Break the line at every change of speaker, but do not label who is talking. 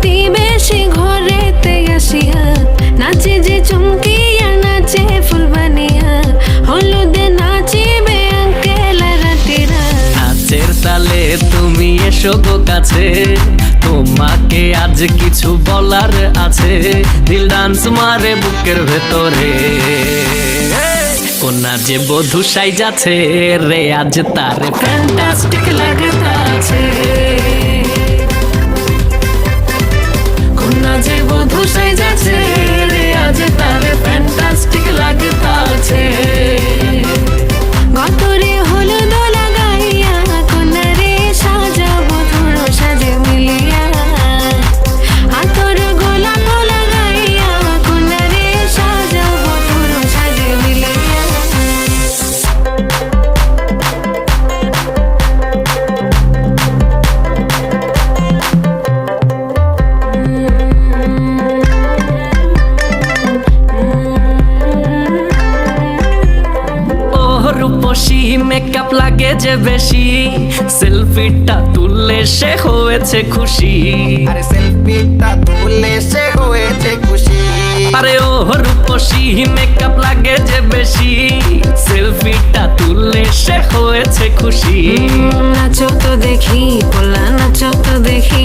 প্রতিবেশী ঘরেতে আসিয়া নাচে যে চমকিয়া নাচে ফুলবানিয়া হলুদে নাচিবে আঙ্কেল রাতিরা
নাচের তালে তুমি এসো গো কাছে তোমাকে আজ কিছু বলার আছে। দিল ডান্স মারে বুকের ভেতরে। কোনা যে বধু সাই যাচ্ছে রে আজ তারে ফ্যান্টাস্টিক লাগতাছে যে বধু সাই যাচ্ছে রূপসী মেকআপ লাগে যে বেশি। সেলফিটা তুললে সে হয়েছে খুশি।
আরে সেলফিটা তুলে সে হয়েছে খুশি।
আরে ও রূপসী মেকআপ লাগে যে বেশি। সেলফিটা তুললে সে হয়েছে খুশি।
নাচো তো দেখি পোলা নাচো তো দেখি।